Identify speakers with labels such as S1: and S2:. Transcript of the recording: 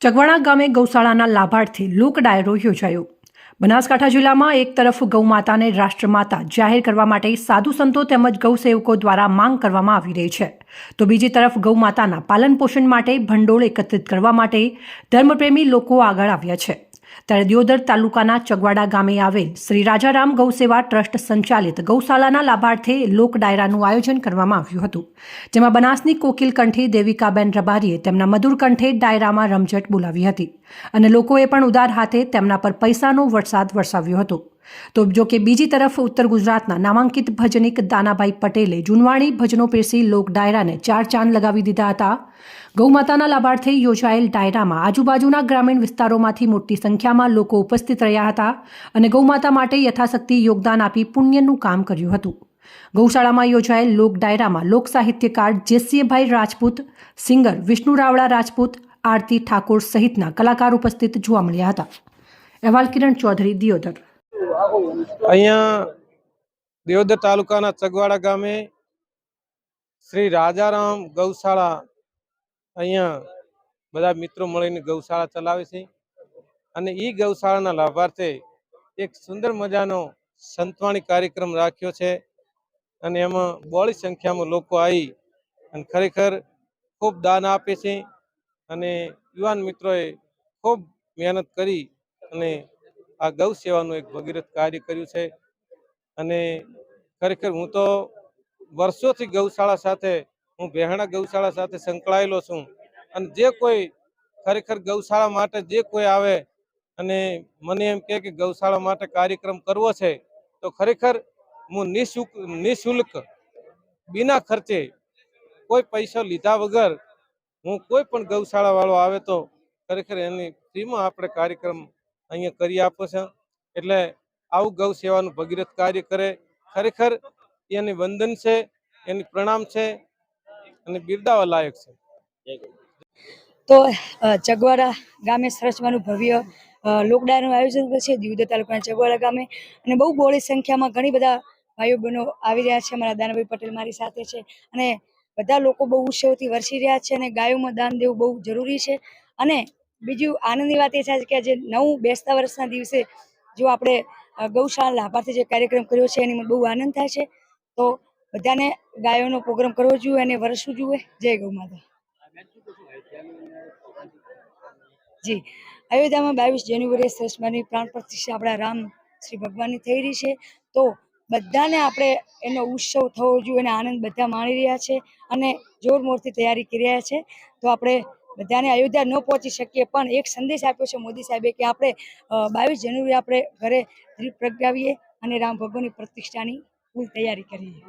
S1: ચગવાણા ગામે ગૌશાળાના લાભાર્થી લોક ડાયરો યોજાયો. બનાસકાંઠા જિલ્લામાં એક તરફ ગૌમાતાને રાષ્ટ્રમાતા જાહેર કરવા માટે સાધુ સંતો તેમજ ગૌસેવકો દ્વારા માંગ કરવામાં આવી રહી છે. તો બીજી તરફ ગૌમાતાના પાલન પોષણ માટે ભંડોળ એકત્રિત કરવા માટે ધર્મપ્રેમી લોકો આગળ આવ્યા છે. ત્યારે દિયોદર તાલુકાના ચગવાડા ગામે આવેલ શ્રી રાજારામ ગૌસેવા ટ્રસ્ટ સંચાલિત ગૌશાળાના લાભાર્થે લોક ડાયરાનું આયોજન કરવામાં આવ્યું હતું, જેમાં બનાસની કોકિલ કંઠે દેવિકાબેન રબારીએ તેમના મધુર કંઠે ડાયરામાં રમઝટ બોલાવી હતી અને લોકોએ પણ ઉદાર હાથે તેમના પર પૈસાનો વરસાદ વરસાવ્યો હતો. તો જો કે બીજી તરફ ઉત્તર ગુજરાતના નામાંકિત ભજનિક દાનાભાઈ પટેલે જુનવાણી ભજનો પેરસી લોક ડાયરાને ચાર ચાંદ લગાવી દીધા હતા. ગૌમાતાના લાભાર્થે યોજાયેલ ડાયરામાં આજુબાજુના ગ્રામીણ વિસ્તારોમાંથી મોટી સંખ્યામાં લોકો ઉપસ્થિત રહ્યા હતા અને ગૌમાતા માટે યથાશક્તિ યોગદાન આપી પુણ્યનું કામ કર્યું હતું. ગૌશાળામાં યોજાયેલ લોક ડાયરામાં લોક સાહિત્યકાર જેસીએભાઈ રાજપૂત, સિંગર વિષ્ણુ રાવળા રાજપૂત, આરતી ઠાકોર સહિતના કલાકાર ઉપસ્થિત જોવા મળ્યા હતા. અહેવાલ કિરણ ચૌધરી, દિયોદર.
S2: અહીંયા દેવદર તાલુકાના ચગવાડા ગામે શ્રી રાજારામ ગૌશાળા અહીંયા બધા મિત્રો મળીને ગૌશાળા ચલાવે છે. અને એ ગૌશાળાના લાભાર્થે એક સુંદર મજાનો સંતવાણી કાર્યક્રમ રાખ્યો છે. અને એમાં બોળી સંખ્યામાં લોકો આવી અને ખરેખર ખૂબ દાન આપે છે. અને યુવાન મિત્રોએ ખૂબ મહેનત કરી અને આ ગૌ સેવાનું એક ભગીરથ કાર્ય કર્યું છે. અને ખરેખર હું તો વર્ષોથી ગૌશાળા સાથે, હું બેહણા ગૌશાળા સાથે સંકળાયેલો છું. અને જે કોઈ ખરેખર ગૌશાળા માટે જે કોઈ આવે અને મને એમ કહે કે ગૌશાળા માટે કાર્યક્રમ કરવો છે, તો ખરેખર હું નિઃશુલ્ક નિઃશુલ્ક બિના ખર્ચે કોઈ પૈસા લીધા વગર હું કોઈ પણ ગૌશાળા વાળો આવે તો ખરેખર એની ફ્રીમાં આપણે કાર્યક્રમ અહીંયા કરી આપો છે. એટલે આવું ગૌ સેવાનું ભગીરથ કાર્ય કરે. ખરેખર એની વંદન છે, એની પ્રણામ છે અને બિરદાવા લાયક છે.
S3: તો ચગવાડા ગામે સરસવાનું ભવ્ય લોકડાનું આયોજન છે દિવદર તાલુકાના ચગવાડા ગામે. અને બહુ બહોળી સંખ્યામાં ઘણી બધા ભાઈઓ બહેનો આવી રહ્યા છે. મારા દાનાભાઈ પટેલ મારી સાથે છે. અને બધા લોકો બહુ ઉત્સવથી વરસી રહ્યા છે અને ગાયોમાં દાન દેવું બહુ જરૂરી છે. અને બીજું આનંદની વાત એ છે કે આજે નવ બેસતા વર્ષના દિવસે જો આપણે ગૌશાળા લાભાર્થી જે કાર્યક્રમ કર્યો છે, એની બહુ આનંદ થાય છે. તો બધાને ગાયોનો પ્રોગ્રામ કરવો જોઈએ અને વરસવું જોઈએ. જય ગૌ માતા. જી. અયોધ્યામાં બાવીસ જાન્યુઆરીએ સરસમાની પ્રાણ પ્રતિષ્ઠા આપણા રામ શ્રી ભગવાનની થઈ રહી છે. તો બધાને આપણે એનો ઉત્સવ થવો જોઈએ અને આનંદ બધા માણી રહ્યા છે અને જોરમોરથી તૈયારી કરી રહ્યા છે. તો આપણે બધાને અયોધ્યા ન પહોંચી શકીએ. પણ એક સંદેશ આપ્યો છે મોદી સાહેબે કે આપણે બાવીસ જાન્યુઆરી આપણે ઘરે પ્રગટાવીએ અને રામ ભગવાનની પ્રતિષ્ઠાની ફૂલ તૈયારી કરીએ.